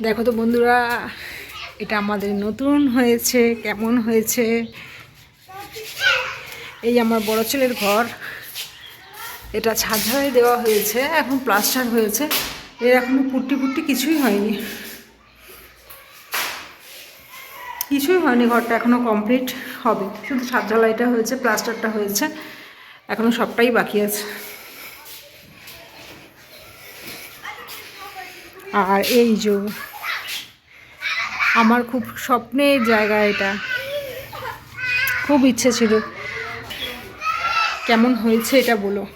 দেখো তো বন্ধুরা, এটা আমাদের নতুন হয়েছে, কেমন হয়েছে? এই আমার বড় ছেলের ঘর, এটা ছাদ ঝাড়াই দেওয়া হয়েছে, এখন প্লাস্টার হয়েছে, এর এখনও পুট্টি পুট্টি কিছুই হয়নি। কিছুই হয়নি, ঘরটা এখনও কমপ্লিট হবে। শুধু ছাদ ঝালাইটা হয়েছে, প্লাস্টারটা হয়েছে, এখনও সবটাই বাকি আছে। আর এই যে আমার খুব স্বপ্নের জায়গা এটা। খুব ইচ্ছে ছিল। কেমন হয়েছে এটা বলো।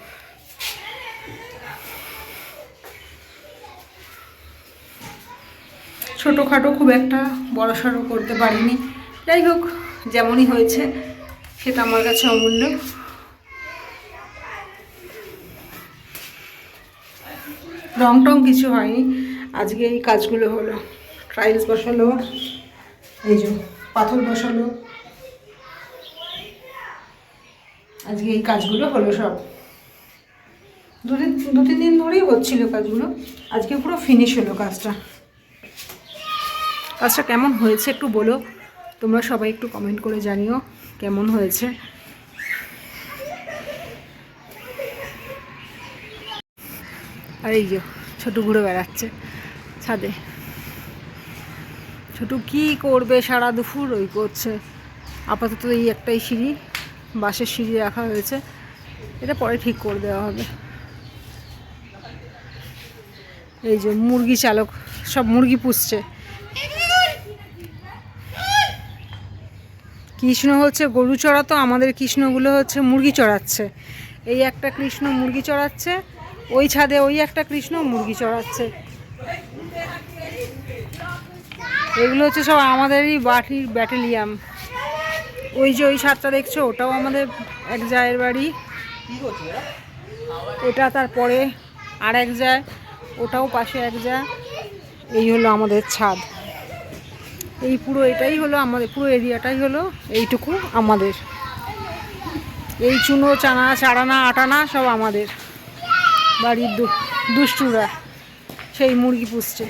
ছোটোখাটো খুব একটা বড় সড়ো করতে পারিনি। যাই হোক, যেমনই হয়েছে, সেটা আমার কাছে অমূল্য। রং টং কিছু হয়নি। আজকে এই কাজগুলো হলো। টাইলস বসালো, এই যে পাথর বসালো। আজকে এই কাজগুলো হলো সব। দুদিন দু তিন দিন ধরেই হচ্ছিল কাজগুলো। আজকে পুরো ফিনিশ হলো কাজটা। কাজটা কেমন হয়েছে একটু বলো। তোমরা সবাই একটু কমেন্ট করে জানিও কেমন হয়েছে। আর এই যে ছোটো ঘুরে বেড়াচ্ছে। ছাদে ছোটু কি করবে সারা দুপুর? ওই করছে। আপাতত এই একটাই সিঁড়ি, বাঁশের সিঁড়ি রাখা হয়েছে। এটা পরে ঠিক করে দেওয়া হবে। এই যে মুরগি চালক, সব মুরগি পুষছে। কৃষ্ণ হচ্ছে গরু চড়াতো আমাদের কৃষ্ণগুলো হচ্ছে মুরগি চড়াচ্ছে। এই একটা কৃষ্ণ মুরগি চড়াচ্ছে, ওই ছাদে ওই একটা কৃষ্ণ মুরগি চড়াচ্ছে। এগুলো হচ্ছে সব আমাদেরই বাটির ব্যাটালিয়াম ওই যে ওই ছাদটা দেখছ, ওটাও আমাদের এক জায়ের বাড়ি। এটা তারপরে আর এক যায় ওটাও পাশে এক যায় এই হলো আমাদের ছাদ। এই পুরো এটাই হলো আমাদের, পুরো এরিয়াটাই হলো এইটুকু আমাদের। এই চুনো, চানা চারানা আটানা সব আমাদের। বাড়ির দুষ্টুরা সেই মুরগি পুষছে।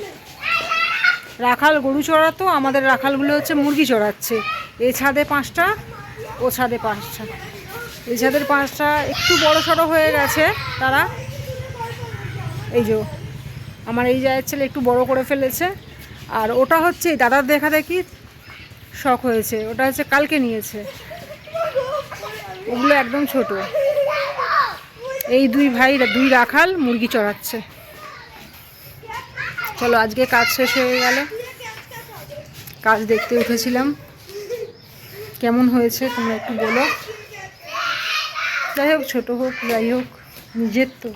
রাখাল গরু চড়াতো, আমাদের রাখালগুলো হচ্ছে মুরগি চড়াচ্ছে। এই ছাদে পাঁচটা, ও ছাদে পাঁচটা। এই ছাদের পাঁচটা একটু বড় সড়ো হয়ে গেছে তারা। এই যে আমার এই জায়ের ছেলে একটু বড় করে ফেলেছে। আর ওটা হচ্ছে এই দাদার দেখা দেখি শখ হয়েছে, ওটা হচ্ছে কালকে নিয়েছে। ওগুলো একদম ছোট। এই দুই ভাই, দুই রাখাল মুরগি চড়াচ্ছে। চলো, আজকে কাজ শেষ হয়ে গেল। কাজ দেখতে উঠেছিলাম। কেমন হয়েছে তোমরা একটু বলো। যাই হোক, ছোটো হোক, যাই হোক, নিজের তো।